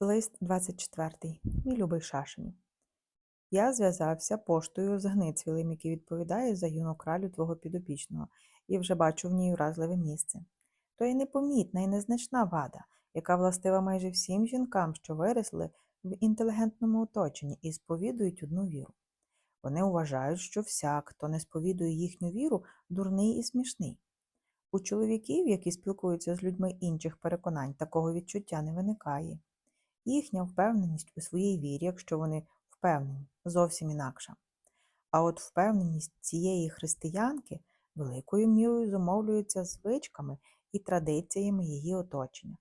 Лист 24. Мій любий Шашеню. Я зв'язався поштою з Гницвілем, який відповідає за юну кралю твого підопічного, і вже бачу в ній уразливе місце. То є непомітна і незначна вада, яка властива майже всім жінкам, що виросли в інтелігентному оточенні і сповідують одну віру. Вони вважають, що всяк, хто не сповідує їхню віру, дурний і смішний. У чоловіків, які спілкуються з людьми інших переконань, такого відчуття не виникає. Їхня впевненість у своїй вірі, якщо вони впевнені, зовсім інакша. А от впевненість цієї християнки великою мірою зумовлюється звичками і традиціями її оточення,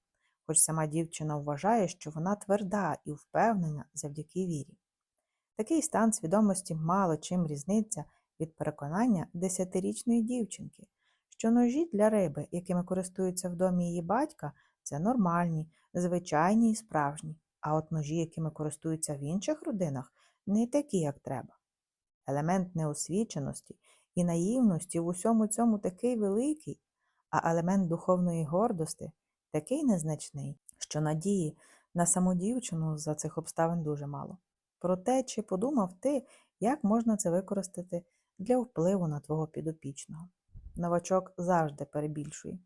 хоч сама дівчина вважає, що вона тверда і впевнена завдяки вірі. Такий стан свідомості мало чим різниця від переконання десятирічної дівчинки, що ножі для риби, якими користуються в домі її батька, це нормальні, звичайні і справжні, а от ножі, якими користуються в інших родинах, не такі, як треба. Елемент неосвіченості і наївності в усьому цьому такий великий, а елемент духовної гордості такий незначний, що надії на саму дівчину за цих обставин дуже мало. Проте, чи подумав ти, як можна це використати для впливу на твого підопічного? Новачок завжди перебільшує.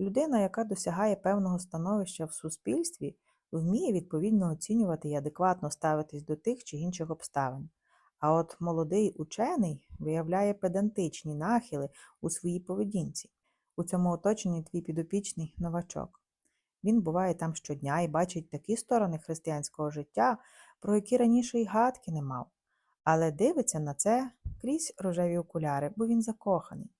Людина, яка досягає певного становища в суспільстві, вміє відповідно оцінювати і адекватно ставитись до тих чи інших обставин. А от молодий учений виявляє педантичні нахили у своїй поведінці. У цьому оточенні твій підопічний новачок. Він буває там щодня і бачить такі сторони християнського життя, про які раніше й гадки не мав, але дивиться на це крізь рожеві окуляри, бо він закоханий.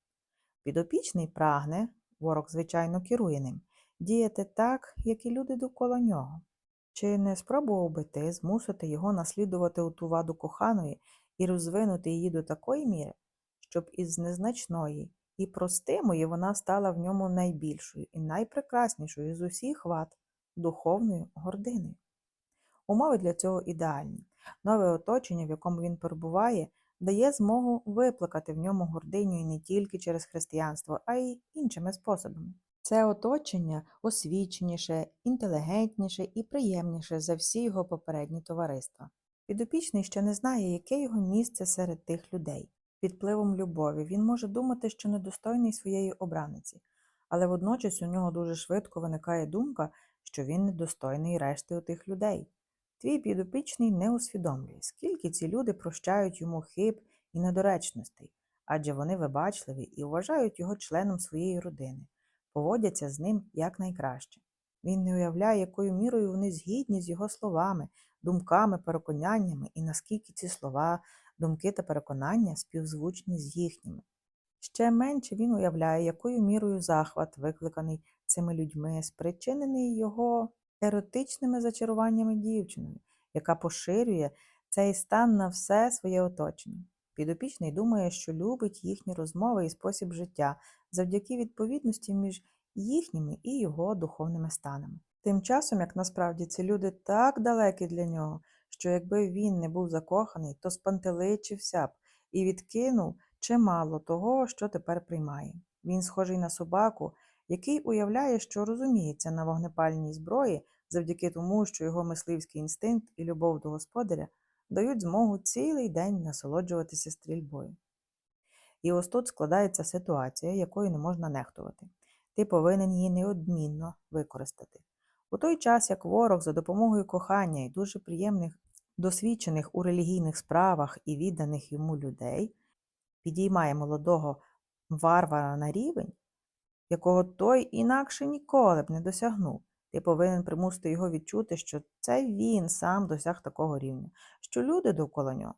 Підопічний прагне, ворог, звичайно, керує ним, діяти так, як і люди довкола нього. Чи не спробував би ти змусити його наслідувати у ту ваду коханої і розвинути її до такої міри, щоб із незначної і простимої вона стала в ньому найбільшою і найпрекраснішою з усіх вад духовною гординою? Умови для цього ідеальні. Нове оточення, в якому він перебуває, дає змогу виплакати в ньому гординю і не тільки через християнство, а й іншими способами. Це оточення освіченіше, інтелігентніше і приємніше за всі його попередні товариства. Підопічний ще не знає, яке його місце серед тих людей. Під впливом любові він може думати, що недостойний своєї обраниці, але водночас у нього дуже швидко виникає думка, що він недостойний решти тих людей. Твій підопічний не усвідомлює, скільки ці люди прощають йому хиб і недоречностей, адже вони вибачливі і вважають його членом своєї родини, поводяться з ним якнайкраще. Він не уявляє, якою мірою вони згідні з його словами, думками, переконаннями, і наскільки ці слова, думки та переконання співзвучні з їхніми. Ще менше він уявляє, якою мірою захват, викликаний цими людьми, спричинений його еротичними зачаруваннями дівчиною, яка поширює цей стан на все своє оточення. Підопічний думає, що любить їхні розмови і спосіб життя завдяки відповідності між їхніми і його духовними станами. Тим часом, як насправді ці люди так далекі для нього, що якби він не був закоханий, то спантеличився б і відкинув чимало того, що тепер приймає. Він схожий на собаку, який уявляє, що розуміється на вогнепальній зброї завдяки тому, що його мисливський інстинкт і любов до господаря дають змогу цілий день насолоджуватися стрільбою. І ось тут складається ситуація, якою не можна нехтувати. Ти повинен її неодмінно використати. У той час, як ворог за допомогою кохання і дуже приємних, досвідчених у релігійних справах і відданих йому людей, підіймає молодого варвара на рівень, якого той інакше ніколи б не досягнув. Ти повинен примусити його відчути, що це він сам досяг такого рівня, що люди довкола нього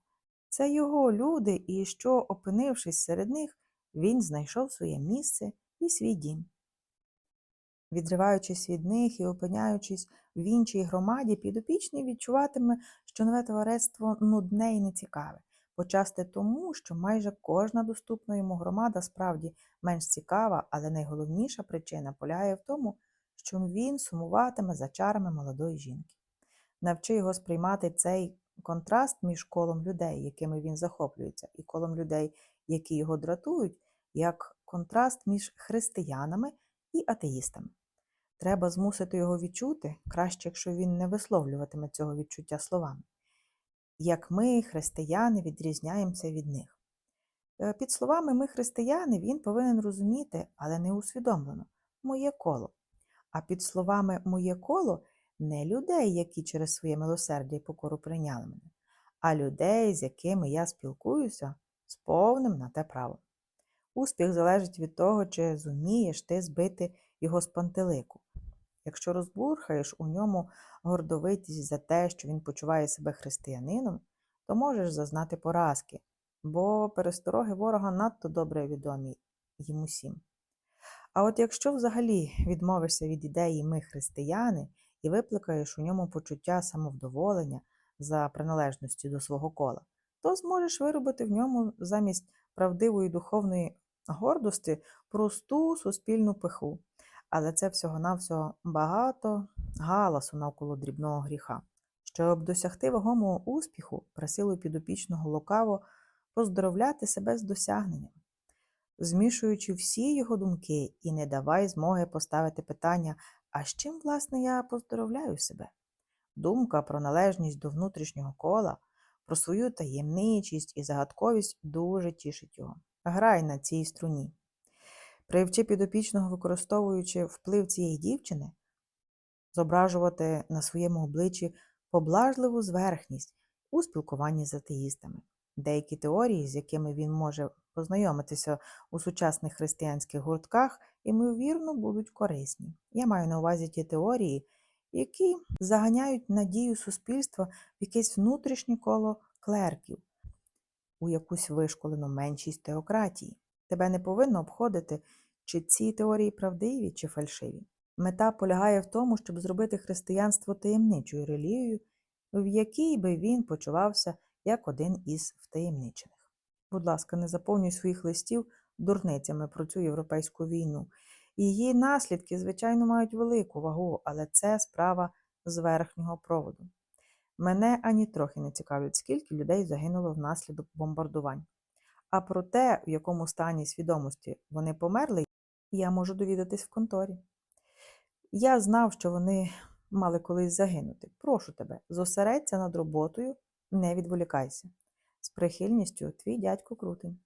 це його люди, і що, опинившись серед них, він знайшов своє місце і свій дім. Відриваючись від них і опиняючись в іншій громаді, підопічний відчуватиме, що нове товариство нудне і нецікаве, почасти тому, що майже кожна доступна йому громада справді менш цікава, але найголовніша причина полягає в тому, що він сумуватиме за чарами молодої жінки. Навчи його сприймати цей контраст між колом людей, якими він захоплюється, і колом людей, які його дратують, як контраст між християнами і атеїстами. Треба змусити його відчути, краще, якщо він не висловлюватиме цього відчуття словами. Як ми, християни, відрізняємося від них. Е, Під словами ми християни він повинен розуміти, але не усвідомлено, моє коло. А під словами моє коло не людей, які через своє милосердя і покору прийняли мене, а людей, з якими я спілкуюся з повним на те право. Успіх залежить від того, чи зумієш ти збити його з пантелику. Якщо розбурхаєш у ньому гордовитість за те, що він почуває себе християнином, то можеш зазнати поразки, бо перестороги ворога надто добре відомі їм усім. А от якщо взагалі відмовишся від ідеї ми християни і викликаєш у ньому почуття самовдоволення за приналежності до свого кола, то зможеш виробити в ньому замість правдивої духовної гордості просту суспільну пиху. Але це всього-навсього багато галасу навколо дрібного гріха. Щоб досягти вагомого успіху, просили підопічного лукаво поздоровляти себе з досягненням, змішуючи всі його думки і не давай змоги поставити питання, а з чим, власне, я поздоровляю себе? Думка про належність до внутрішнього кола, про свою таємничість і загадковість дуже тішить його. Грай на цій струні. Привчи підопічного, використовуючи вплив цієї дівчини, зображувати на своєму обличчі поблажливу зверхність у спілкуванні з атеїстами. Деякі теорії, з якими він може познайомитися у сучасних християнських гуртках, ймовірно, будуть корисні. Я маю на увазі ті теорії, які заганяють надію суспільства в якесь внутрішнє коло клерків, у якусь вишколену меншість теократії. Тебе не повинно обходити, чи ці теорії правдиві чи фальшиві. Мета полягає в тому, щоб зробити християнство таємничою релігією, в якій би він почувався як один із втаємничених. Будь ласка, не заповнюй своїх листів дурницями про цю європейську війну. Її наслідки, звичайно, мають велику вагу, але це справа з верхнього проводу. Мене ані трохи не цікавить, скільки людей загинуло внаслідок бомбардувань. А про те, в якому стані свідомості вони померли, я можу довідатись в конторі. Я знав, що вони мали колись загинути. Прошу тебе, зосередься над роботою, не відволікайся. З прихильністю твій дядько Крутень.